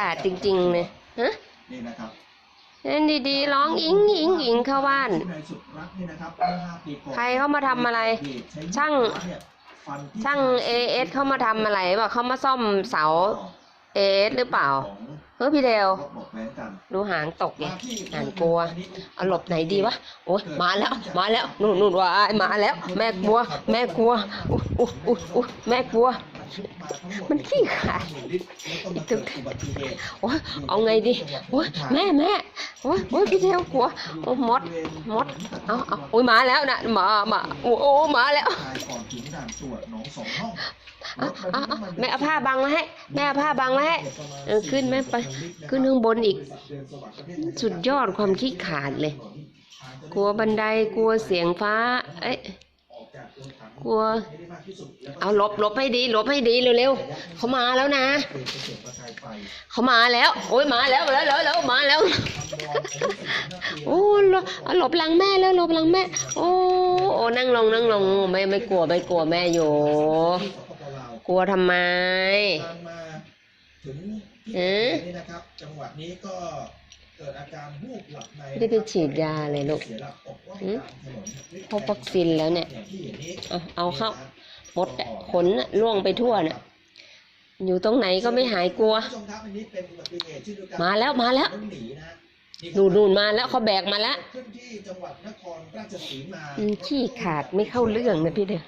ขาดจริงๆเลยฮะนี่นะครับเล่นดีๆร้องอิงอิงอิงเข้าบ้านผู้ใดสุดรักนี่นะครับเมื่อห้าปีก่อนใครเข้ามาทำอะไร ช่างฟันที่ช่างเอเอสเข้ามาทำอะไรวะเขามาซ่อมเสาเอเอสหรือเปล่าของเฮ้ยพี่เดวรถบอกแว้นกันดูหางตกไงมาที่หางกลัวเอาหลบไหนดีวะโอ้ยมาแล้วมาแล้วนู่นนู่นวายมาแล้ว แม่กลัว แม่กลัวอุ๊ยอุ๊ยอุ๊ยอุ๊ยแม่กลัว มันขี้ขลาดตึกอุบัติเหตุโอ้ยเอาไงดีโอ้ยแม่แม่โอ้ยโอ้ยพี่เดวกลัวโอ้ยมดมดเอาเอาโอ้ยมาแล้วนะมามาโอ้โอ้มาแล้วชายก่อนถึงด่านตรวจหนองสองห้องเอาเอาเอาแม่เอาผ้าบังมาให้แม่เอาผ้าบังมาให้เออขึ้นไหมไปขึ้นข้างบนอีก สุดยอดความขี้ขลาดเลย กลัวบันไดกลัวเสียงฟ้า เอ้ย กลัว เอาหลบหลบให้ดีหลบให้ดีเร็วๆเขามาแล้วนะเขามาแล้ว โอ้ยมาแล้วแล้วแล้วแล้วมาแล้ว โอ้หลบเอาหลบหลังแม่แล้วหลบหลังแม่ โอ้โอ้นั่งลงนั่งลงไม่ไม่กลัวไม่กลัวแม่อยู่กลัวทำไมการมาถึงเอ๊ะนี่นะครับจังหวะนี้ก็ ไม่ได้ไปฉีดยาเลยลูกพบวัคซีนแล้วเนี่ยเอาเข้ามดขนล่วงไปทั่วเนี่ยอยู่ตรงไหนก็ไม่หายกลัว มาแล้วมาแล้วดูดูนมาแล้วเขาแบกมาแล้วขี้ขาดไม่เข้าเรื่องนะพี่เด้อ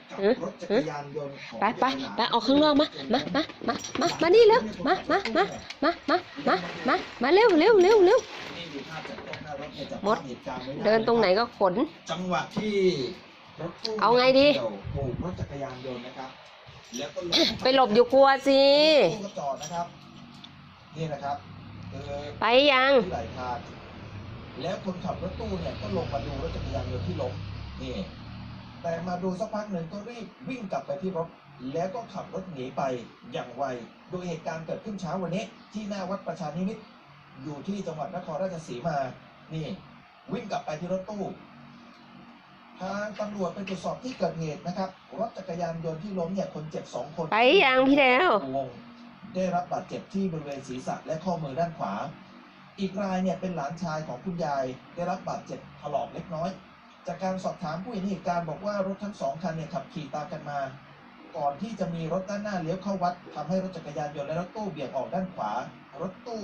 ไปไปไปออกข้างนอกมามามามามามานี่เร็วมามามามามามามาเร็วเร็วเร็วเร็ว นี่ดูภาพจากกล้องหน้ารถเนี่ยจับมดภาพเหตุการณ์ไว้ไเดินตรงไหนก็ขน จังหวะที่รถตู้เอาไงดีเยวโบกรถจักรยานยนต์นะครับ แล้วก็ลงไปหลบอยู่กลัวสิรถตู้ก็จอดนะครับนี่นะครับคือไปยังที่ไหลทางแล้วคนขับรถตู้เนี่ยก็ลงมาดูรถจักรยานยนต์ที่ล้มนี่แต่มาดูสักพักหนึ่งก็รีบวิ่งกลับไปที่รถ แล้วก็ขับรถหนีไปอย่างไว โดยเหตุการณ์เกิดขึ้นเช้าวันนี้ ที่หน้าวัดประชานิมิตร อยู่ที่จังหวัดนครราชสีมา นี่ วิ่งกลับไปที่รถตู้ ทางตำรวจไปตรวจสอบที่เกิดเหตุนะครับ รถจักรยานยนต์ที่ล้มเนี่ยคนเจ็บสองคนไปยังพี่เดววงได้รับบาดเจ็บที่บริเวณศีรษะและข้อมือด้านขวา อีกรายเนี่ยเป็นหลานชายของคุณยาย ได้รับบาดเจ็บถลอกเล็กน้อย จากการสอบถามผู้เห็นเหตุการณ์บอกว่ารถทั้งสองคันเนี่ยขับขี่ตามกันมาก่อนที่จะมีรถด้านหน้าเลี้ยวเข้าวัดทำให้รถจักรยานยนต์และรถตู้เบี่ยงออกด้านขวา รถตู้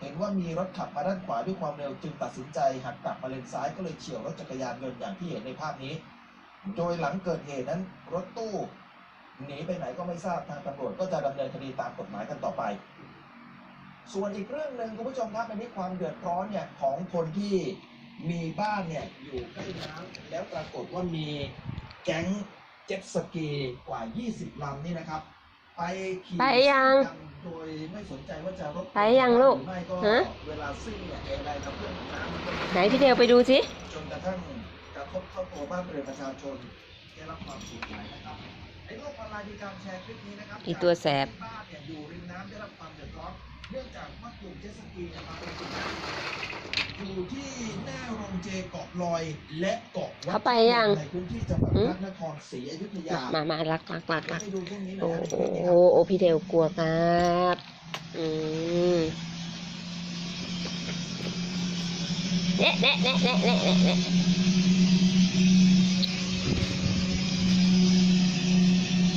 เห็นว่ามีรถขับมาด้านขวาด้วยความเร็วจึงตัดสินใจหักกลับมาเลนซ้ายก็เลยเฉี่ยวรถจักรยานยนต์อย่างที่เห็นในภาพนี้ โดยหลังเกิดเหตุนั้นรถตู้หนีไปไหนก็ไม่ทราบทางตำรวจก็จะดำเนินคดีตามกฎหมายกันต่อไป ส่วนอีกเรื่องหนึ่งคุณผู้ชมครับอันนี้ความเดือดร้อนเนี่ยของคนที่มีบ้านเนี่ยอยู่ใกล้น้ำแล้วปรากฏว่ามีแก๊งเจ็ตสกีกว่า 20ลำนี่นะครับ ไปขี่ไปยังกันโดยไม่สนใจว่าจะรถไปยังลูกหรือไม่ก็ฮะเวลาซิ่งเนี่ยอะไรกับเรื่องของน้ำมันก็ไหนพี่เดวไปดูสิจนกระทั่งกระทบเข้าตัวบ้านเรือนประชาชนได้รับความเสียหายนะครับในโลกออนไลน์มีการแชร์คลิปนี้นะครับอีตัวแสบบ้านเนี่ยอยู่ริมน้ำได้รับความเดือดร้อนเนื่องจากว่ากลุ่มเจ็ตสกีเนี่ยมาเป็นกลุ่มอยู่ที่หน้าโรงเจเกาะลอยและเกาะวัด เขาไปยังในพื้นที่จังหวัดหืพมระนครศรีอยุธยามามารักรักรักรักให้ดูช่วงนี้หน่โอ้อยนะโอ้โอ้พี่เดวกลัวครับอืมเนะเนะเนะเนะเนะเนะเนะ